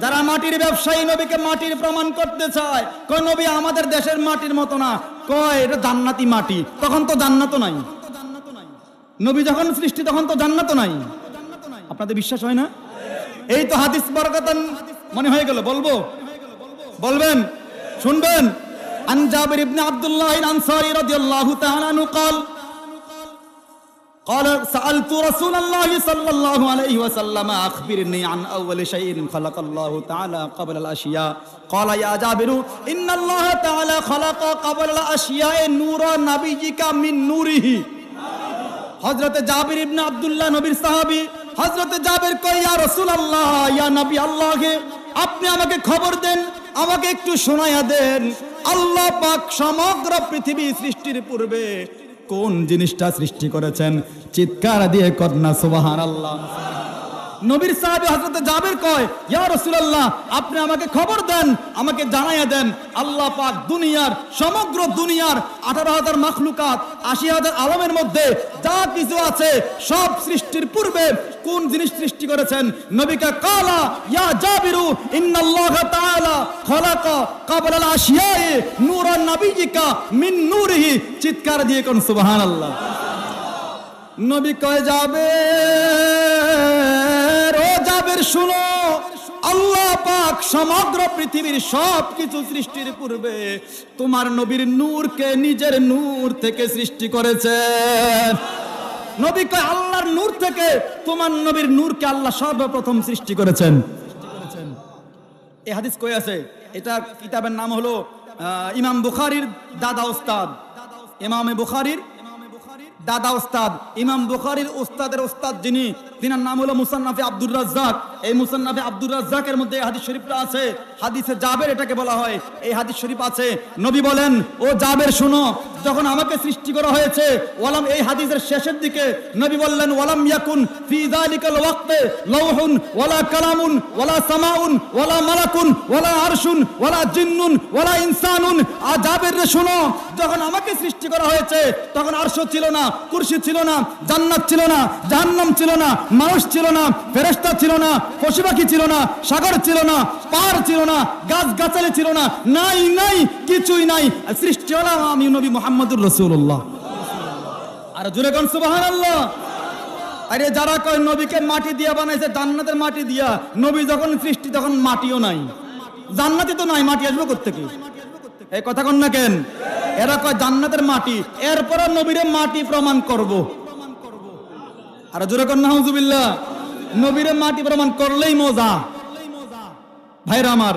যারা মাটির ব্যবসায়ী নবীকে মাটির প্রমাণ করতে চায়, কয়, নবী, আমাদের দেশের মাটির মতো না। কয়, এটা জান্নাতি মাটি। তখন তো জান্নাত নাই। নবী যখন সৃষ্টি, তখন তো জান্নাত নাই। আপনাদের বিশ্বাস হয় না? এই তো হাদিস বরকাতান মনে হয়ে গেল, বলব? বলবেন? শুনবেন? আন জাবির ইবনে আব্দুল্লাহ আনসারী রাদিয়াল্লাহু তাআলা নু قال قال سألت رسول الله صلى الله عليه وسلم أخبرني عن أول شيء خلق الله تعالى قبل الأشياء قال يا جابر إن الله تعالى خلق قبل الأشياء نور نبيك من نوره হজরতে জাবির ইবনে আব্দুল্লাহ নবীর সাহাবী হজরতে জাবির কই ইয়া রাসূলুল্লাহ ইয়া নবী আল্লাহকে আপনি আমাকে খবর দেন আমাকে একটু শোনায়া দেন আল্লাহ পাক সমগ্র পৃথিবী সৃষ্টির পূর্বে কোন জিনিসটা সৃষ্টি করেছেন? চিৎকার দিয়ে কন্যা সুবাহান আল্লাহ নবীর সাহেব হযরতে জাবির কয়, ইয়া রাসূলুল্লাহ, আপনি আমাকে খবর দেন, আমাকে জানাইয়া দেন। আল্লাহ পাক দুনিয়ার, সমগ্র দুনিয়ার আঠারো হাজার মাখলুকাত, আশি হাজার আলমের মধ্যে যা কিছু আছে, সব সৃষ্টির পূর্বে কোন জিনিস সৃষ্টি করেছেন? নবীকে কালা, ইয়া জাবিরু, ইন্নাল্লাহ তাআলা খলাকা কাবলাল আশিয়ায়ে নূরান নাবিয়িকা মিন নূরিহি। চিৎকার দিয়ে কোন সুবহানাল্লাহ। নবী কয় যাবে ও যাবের শুনো। আল্লাহ পাক সমগ্র পৃথিবীর সব কিছু সৃষ্টির পূর্বে তোমার নবীর নূরকে নিজের নূর থেকে সৃষ্টি করেছেন। নবী কয়, আল্লাহর নূর থেকে তোমার নবীর নূরকে আল্লাহ সর্বপ্রথম সৃষ্টি করেছেন। এই হাদিস কই আছে? এটা কিতাবের নাম হলো ইমাম বুখারীর দাদা ওস্তাদ ইমামে বুখারীর দাদা ওস্তাদ ইমাম বুখারীর ওস্তাদের ওস্তাদ যিনি, তিনার নাম হলো মুসান্নাফে আব্দুর রাজ্জাক। এই মুসান্নাফে আব্দুর রাজ্জাকের মধ্যে এই হাদিস শরীফটা আছে। হাদিসে জাবের এটাকে বলা হয়। এই হাদিস শরীফ আছে। নবী বলেন, ও জাবের, শুনো যখন আমাকে সৃষ্টি করা হয়েছে, ওয়ালাম এই হাদিসের শেষের দিকে নবী বললেন, ওয়ালাম ইয়াকুন ফি যালিকাল ওয়াক্তে লাউহুন ওয়ালা কালামুন, ওয়ালা সামাউন, ওয়ালা মালাকুন, ওয়ালা আরশুন, ওয়ালা জিন্নুন, ওয়ালা ইনসানুন। আ জাবের রে শুনো যখন আমাকে সৃষ্টি করা হয়েছে তখন আরশ ছিল না কুরসি ছিল না জান্নাত ছিল না জাহান্নাম ছিল না মানুষ ছিল না ফেরেশতা ছিল না পশু পাখি ছিল না সাগর ছিল না পাহাড় ছিল না গাছ গাছালি ছিল না নাই নাই কিছুই নাই সৃষ্টি হলাম আমি নবী মোহাম্মদুর রসুল্লাহ আর জুড়ে কোন সুবাহান আরে যারা কয় নবীকে মাটি দিয়া বানাইছে জান্নাতের মাটি দিয়া নবী যখন সৃষ্টি তখন মাটিও নাই জান্নাতি তো নাই মাটি আসবে কোথেকে এই কথা কন না কেন এরা কয় জান্নাতের মাটি। এরপরে নবীরে মাটি প্রমাণ করব। আর জোরে কর না হুজুবিল্লাহ নবীরে মাটি প্রমাণ করলেই মজা। ভাইরা আমার